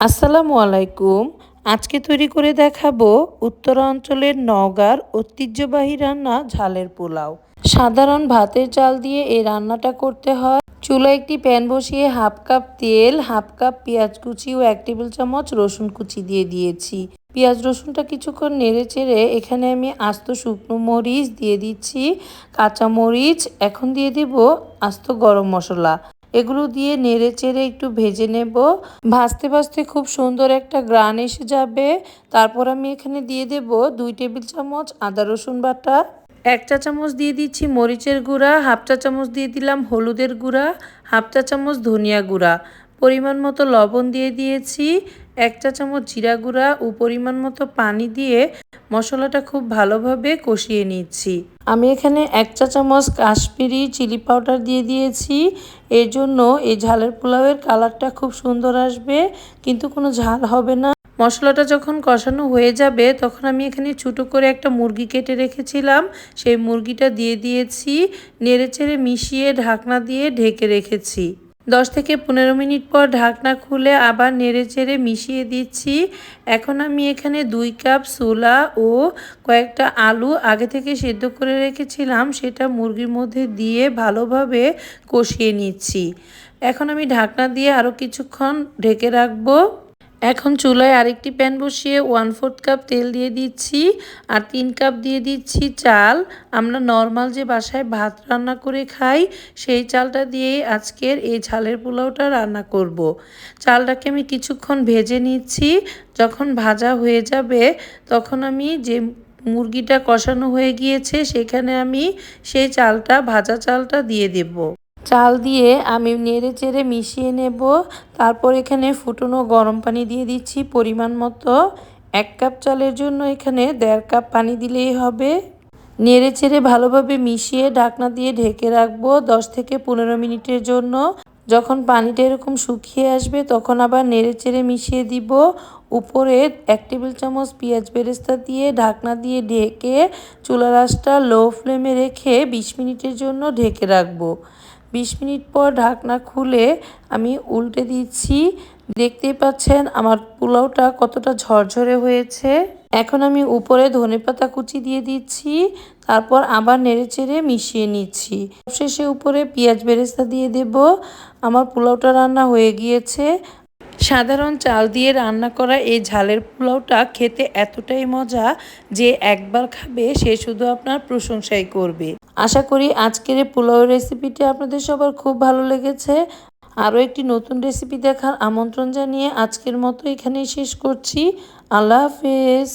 আসসালামু আলাইকুম। আজকে তৈরি করে দেখাবো উত্তরাঞ্চলের নওগাঁর ঐতিহ্যবাহী রান্না ঝালের পোলাও। সাধারণ ভাতের চাল দিয়ে এই রান্নাটা করতে হয়। চুলা একটি প্যান বসিয়ে হাফ কাপ তেল, হাফ কাপ পেঁয়াজ কুচি ও এক টেবিল চামচ রসুন কুচি দিয়ে দিয়েছি। পেঁয়াজ রসুনটা কিছুক্ষণ নেড়ে চেড়ে এখানে আমি আস্ত শুকনো মরিচ দিয়ে দিচ্ছি, কাঁচা মরিচ, এখন দিয়ে দিব আস্ত গরম মশলা। এগুলো দিয়ে নেড়ে চেড়ে একটু ভেজে নেব। ভাজতে ভাজতে খুব সুন্দর একটা গ্রান এসে যাবে। তারপর আমি এখানে দিয়ে দেব দুই টেবিল চামচ আদা রসুন বাটা, এক চা চামচ দিয়ে দিচ্ছি মরিচের গুঁড়া, হাফ চা চামচ দিয়ে দিলাম হলুদের গুঁড়া, হাফ চা চামচ ধনিয়া গুঁড়া। পরিমাণ মতো লবণ দিয়ে দিয়েছি। এক চা চামচ জিরা গুঁড়া ও পরিমাণ মতো পানি দিয়ে মশলাটা খুব ভালোভাবে কষিয়ে নিচ্ছি। আমি এখানে এক চা চামচ কাশ্মীরি চিলি পাউডার দিয়ে দিয়েছি। এর জন্য এই ঝালের পোলাওয়ের কালারটা খুব সুন্দর আসবে, কিন্তু কোনো ঝাল হবে না। মশলাটা যখন কষানো হয়ে যাবে, তখন আমি এখানে ছোটো করে একটা মুরগি কেটে রেখেছিলাম। সেই মুরগিটা দিয়ে দিয়েছি নেড়ে চেড়ে মিশিয়ে ঢাকনা দিয়ে ঢেকে রেখেছি। দশ থেকে পনেরো মিনিট পর ঢাকনা খুলে আবার নেড়ে চেড়ে মিশিয়ে দিচ্ছি। এখন আমি এখানে দুই কাপ সোলা ও কয়েকটা আলু আগে থেকে সেদ্ধ করে রেখেছিলাম, সেটা মুরগির মধ্যে দিয়ে ভালোভাবে কষিয়ে নিচ্ছি। এখন আমি ঢাকনা দিয়ে আরও কিছুক্ষণ ঢেকে রাখব। এখন চুলায় আরেকটি প্যান বসিয়ে ওয়ান ফোর্থ কাপ তেল দিয়ে দিচ্ছি আর তিন কাপ দিয়ে দিচ্ছি চাল। আমরা নর্মাল যে বাসায় ভাত রান্না করে খাই, সেই চালটা দিয়েই আজকের এই ঝালের পোলাওটা রান্না করব। চালটাকে আমি কিছুক্ষণ ভেজে নিচ্ছি। যখন ভাজা হয়ে যাবে, তখন আমি যে মুরগিটা কষানো হয়ে গিয়েছে, সেখানে আমি সেই চালটা, ভাজা চালটা দিয়ে দেব। চাল দিয়ে আমি নেড়ে চেড়ে মিশিয়ে নেব। তারপর এখানে ফুটনো গরম পানি দিয়ে দিচ্ছি পরিমাণ মতো। এক কাপ চালের জন্য এখানে দেড় কাপ পানি দিলেই হবে। নেড়ে চেড়ে ভালোভাবে মিশিয়ে ঢাকনা দিয়ে ঢেকে রাখব দশ থেকে পনেরো মিনিটের জন্য। যখন পানিটা এরকম শুকিয়ে আসবে তখন আবার নেড়ে চেড়ে মিশিয়ে দিব। উপরে এক টেবিল চামচ পেঁয়াজ বেরেস্তা দিয়ে ঢাকনা দিয়ে ঢেকে চুলা রাসটা লো ফ্লেমে রেখে বিশ মিনিটের জন্য ঢেকে রাখব। বিশ মিনিট পর ঢাকনা খুলে আমি উল্টে দিচ্ছি। দেখতেই পাচ্ছেন আমার পোলাওটা কতটা ঝরঝরে হয়েছে। এখন আমি উপরে ধনেপাতা কুচি দিয়ে দিচ্ছি, তারপর আবার নেড়েচেড়ে মিশিয়ে নিচ্ছি। সবশেষে উপরে পেঁয়াজ বেরেস্তা দিয়ে দেব। আমার পোলাওটা রান্না হয়ে গিয়েছে। সাধারণ চাল দিয়ে রান্না করা এই ঝালের পোলাওটা খেতে এতটাই মজা যে একবার খাবে সে শুধু আপনার প্রশংসাই করবে। আশা করি আজকের এই পোলাও রেসিপিটি আপনাদের সবার খুব ভালো লেগেছে। আরও একটি নতুন রেসিপি দেখার আমন্ত্রণ জানিয়ে আজকের মতো এখানেই শেষ করছি। আল্লাহ হাফেজ।